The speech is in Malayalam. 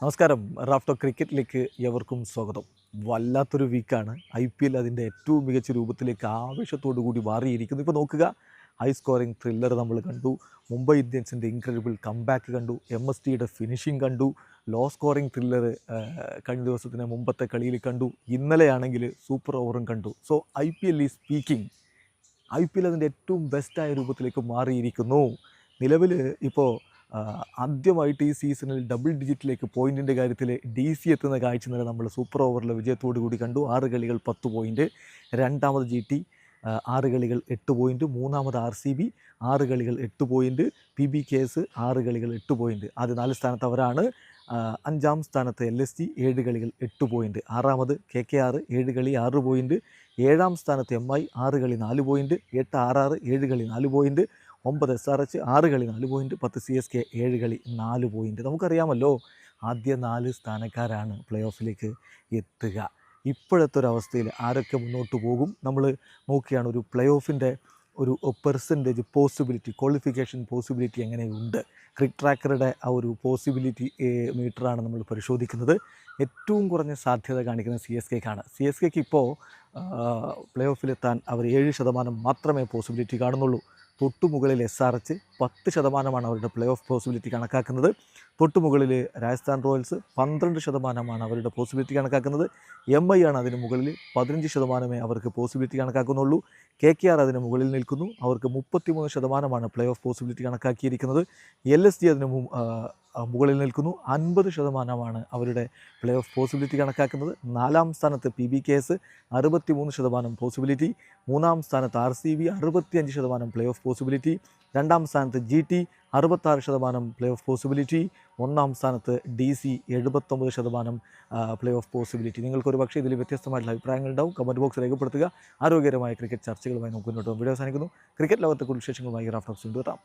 നമസ്കാരം. റാഫ്റ്റോ ക്രിക്കറ്റിലേക്ക് എവർക്കും സ്വാഗതം. വല്ലാത്തൊരു വീക്കാണ് ഐ പി എൽ അതിന്റെ ഏറ്റവും മികച്ച രൂപത്തിലേക്ക് ആവേശത്തോടു കൂടി മാറിയിരിക്കുന്നു. ഇപ്പോൾ നോക്കുക ഹൈ സ്കോറിംഗ് ത്രില്ലർ നമ്മൾ കണ്ടു മുംബൈ ഇന്ത്യൻസിന്റെ ഇൻക്രെഡിബിൾ കംബാക്ക് കണ്ടു എം എസ് ടിയുടെ ഫിനിഷിംഗ് കണ്ടു ലോ സ്കോറിംഗ് ത്രില്ലർ കഴിഞ്ഞ ദിവസത്തിന് മുമ്പത്തെ കളിയിൽ കണ്ടു ഇന്നലെയാണെങ്കിൽ സൂപ്പർ ഓവറും കണ്ടു. സോ ഐ പി എൽ ഈ സ്പീക്കിംഗ് ഐ പി എൽ അതിന്റെ ഏറ്റവും ബെസ്റ്റായ രൂപത്തിലേക്ക് മാറിയിരിക്കുന്നു. നിലവിൽ ഇപ്പോൾ ആദ്യമായിട്ട് ഈ സീസണിൽ ഡബിൾ ഡിജിറ്റിലേക്ക് പോയിന്റിന്റെ കാര്യത്തിൽ ഡി സി എത്തുന്ന കാഴ്ച നില നമ്മൾ സൂപ്പർ ഓവറിലെ വിജയത്തോടു കൂടി കണ്ടു. ആറ് കളികൾ പത്ത് പോയിന്റ് രണ്ടാമത് ജി ടി ആറ് കളികൾ എട്ട് പോയിന്റ് മൂന്നാമത് ആർ സി ബി ആറ് കളികൾ എട്ട് point P B K S ആറ് കളികൾ എട്ട് പോയിന്റ് ആദ്യ നാല് സ്ഥാനത്ത് അവരാണ്. അഞ്ചാം സ്ഥാനത്ത് എൽ എസ് ടി ഏഴ് കളികൾ എട്ട് പോയിന്റ് ആറാമത് കെ കെ ആറ് ഏഴ് കളി ആറ് പോയിന്റ് ഏഴാം സ്ഥാനത്ത് എം ഐ ആറ് കളി നാല് പോയിന്റ് എട്ട് ആറ് ആറ് ഏഴ് കളി നാല് പോയിന്റ് ഒമ്പത് എസ് ആർ എച്ച് ആറ് കളി നാല് പോയിന്റ് പത്ത് സി എസ് കെ ഏഴ് കളി നാല് പോയിന്റ് നമുക്കറിയാമല്ലോ ആദ്യ നാല് സ്ഥാനക്കാരാണ് പ്ലേ ഓഫിലേക്ക് എത്തുക. ഇപ്പോഴത്തെ ഒരു അവസ്ഥയിൽ ആരൊക്കെ മുന്നോട്ട് പോകും? നമ്മൾ നോക്കിയാണ് ഒരു പ്ലേ ഓഫിന്റെ ഒരു പെർസെന്റേജ് പോസിബിലിറ്റി ക്വാളിഫിക്കേഷൻ പോസിബിലിറ്റി എങ്ങനെയുണ്ട്? ക്രിക് ട്രാക്കറുടെ ആ ഒരു പോസിബിലിറ്റി മീറ്ററാണ് നമ്മൾ പരിശോധിക്കുന്നത്. ഏറ്റവും കുറഞ്ഞ സാധ്യത കാണിക്കുന്നത് സി എസ് കെക്കാണ് സി എസ് കെക്ക് ഇപ്പോൾ പ്ലേ ഓഫിലെത്താൻ അവർ ഏഴ് ശതമാനം മാത്രമേ പോസിബിലിറ്റി കാണുന്നുള്ളൂ. തൊട്ടുമുകളിൽ എസ് ആർ എച്ച് പത്ത് ശതമാനമാണ് അവരുടെ പ്ലേ ഓഫ് പോസിബിലിറ്റി കണക്കാക്കുന്നത്. തൊട്ടുമുകളിൽ രാജസ്ഥാൻ റോയൽസ് പന്ത്രണ്ട് ശതമാനമാണ് അവരുടെ പോസിബിലിറ്റി കണക്കാക്കുന്നത്. എം ഐ ആണ് അതിന് മുകളിൽ പതിനഞ്ച് ശതമാനമേ അവർക്ക് പോസിബിലിറ്റി കണക്കാക്കുന്നുള്ളൂ. കെ കെ ആർ അതിന് മുകളിൽ നിൽക്കുന്നു. അവർക്ക് മുപ്പത്തിമൂന്ന് ശതമാനമാണ് പ്ലേ ഓഫ് പോസിബിലിറ്റി കണക്കാക്കിയിരിക്കുന്നത്. എൽ എസ് ഡി അതിന് മുകളിൽ നിൽക്കുന്നു. അൻപത് ശതമാനമാണ് അവരുടെ പ്ലേ ഓഫ് പോസിബിലിറ്റി കണക്കാക്കുന്നത്. നാലാം സ്ഥാനത്ത് പി ബി കെ എസ് അറുപത്തി മൂന്ന് ശതമാനം പോസിബിലിറ്റി മൂന്നാം സ്ഥാനത്ത് ആർ സി ബി അറുപത്തിയഞ്ച് ശതമാനം പ്ലേ ഓഫ് പോസിബിലിറ്റി രണ്ടാം സ്ഥാനത്ത് ജി ടി അറുപത്താറ് ശതമാനം പ്ലേ ഓഫ് പോസിബിലിറ്റി ഒന്നാം സ്ഥാനത്ത് ഡി സി എഴുപത്തൊമ്പത് ശതമാനം പ്ലേ ഓഫ് പോസിബിലിറ്റി നിങ്ങൾക്കൊരു പക്ഷേ ഇതിൽ വ്യത്യസ്തമായിട്ടുള്ള അഭിപ്രായങ്ങൾ ഉണ്ടാവും. കമന്റ് ബോക്സ് രേഖപ്പെടുത്തുക. ആരോഗ്യകരമായ ക്രിക്കറ്റ് ചർച്ചകളുമായി നമുക്ക് മുന്നോട്ട് വീഡിയോ അവസാനിക്കുന്നു. ക്രിക്കറ്റ് ലോകത്തെ കൂടുതൽ വിശേഷങ്ങളുമായി റാഫ്റ്റോക്സ് കൊണ്ടുവരാം